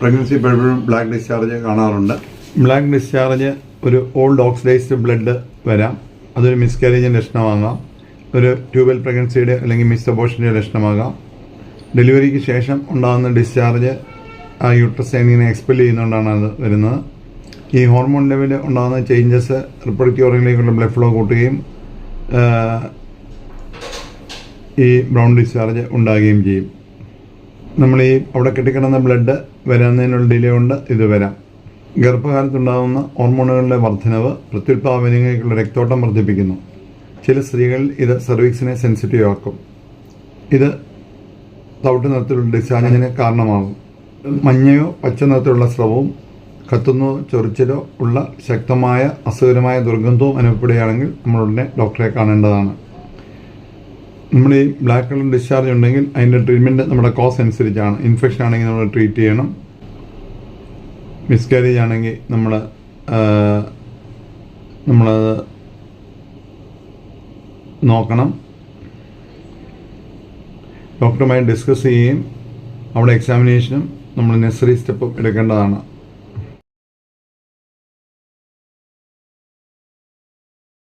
Pregnancy പലപ്പോഴും black discharge കാണാറുണ്ട്. Black discharge ഒരു ഓൾഡ് ഓക്സിഡൈസ്ഡ് ബ്ലഡ് വരാം. അതൊരു മിസ്കാരേജിന്റെ ലക്ഷണമാകാം. ഒരു ട്യൂബൽ പ്രഗ്നൻസിയുടെ അല്ലെങ്കിൽ മിസ് അബോഷന്റെ ലക്ഷണമാകാം. ഡെലിവറിക്ക് ശേഷം ഉണ്ടാകുന്ന ഡിസ്ചാർജ് ആ യൂട്രസൈനിനെ എക്സ്പെൽ ചെയ്യുന്നതുകൊണ്ടാണ് അത് വരുന്നത്. ഈ ഹോർമോൺ ലെവലിൽ ഉണ്ടാകുന്ന ചേഞ്ചസ് റിപ്രഡക്റ്റീവ് ഓർഗനിലേക്കുള്ള ബ്ലഡ് ഫ്ലോ കൂട്ടുകയും ഈ ബ്രൗൺ ഡിസ്ചാർജ് ഉണ്ടാകുകയും ചെയ്യും. നമ്മൾ ഈ അവിടെ കെട്ടിക്കിടന്ന ബ്ലഡ് വരുന്നതിനുള്ള ഡിലേ കൊണ്ട് ഇത് വരാം. ഗർഭകാലത്തുണ്ടാകുന്ന ഹോർമോണുകളുടെ വർധനവ് പ്രത്യുൽപാദനങ്ങൾക്കുള്ള രക്തോട്ടം വർദ്ധിപ്പിക്കുന്നു. ചില സ്ത്രീകളിൽ ഇത് സർവീക്സിനെ സെൻസിറ്റീവ് ആക്കും. ഇത് തവിട്ട് നിറത്തിലുള്ള ഡിസ്ചാർജിന് കാരണമാകും. മഞ്ഞയോ പച്ച നിറത്തിലുള്ള സ്രവവും കത്തുന്നോ ചൊറിച്ചിലോ ഉള്ള ശക്തമായ അസുഖകരമായ ദുർഗന്ധവും അനുഭവപ്പെടുകയാണെങ്കിൽ നമ്മളുടെ ഡോക്ടറെ കാണേണ്ടതാണ്. നമ്മൾ ഈ ബ്ലാക്ക് കളർ ഡിസ്ചാർജ് ഉണ്ടെങ്കിൽ അതിന്റെ ട്രീറ്റ്മെന്റ് നമ്മുടെ കോസ് അനുസരിച്ചാണ്. ഇൻഫെക്ഷൻ ആണെങ്കിൽ നമ്മൾ ട്രീറ്റ് ചെയ്യണം. മിസ്കാരേജ് ആണെങ്കിൽ നമ്മൾ നമ്മൾ നോക്കണം. ഡോക്ടറുമായി ഡിസ്കസ് ചെയ്യുകയും അവിടെ എക്സാമിനേഷനും നമ്മൾ നെസറി സ്റ്റെപ്പും എടുക്കേണ്ടതാണ്.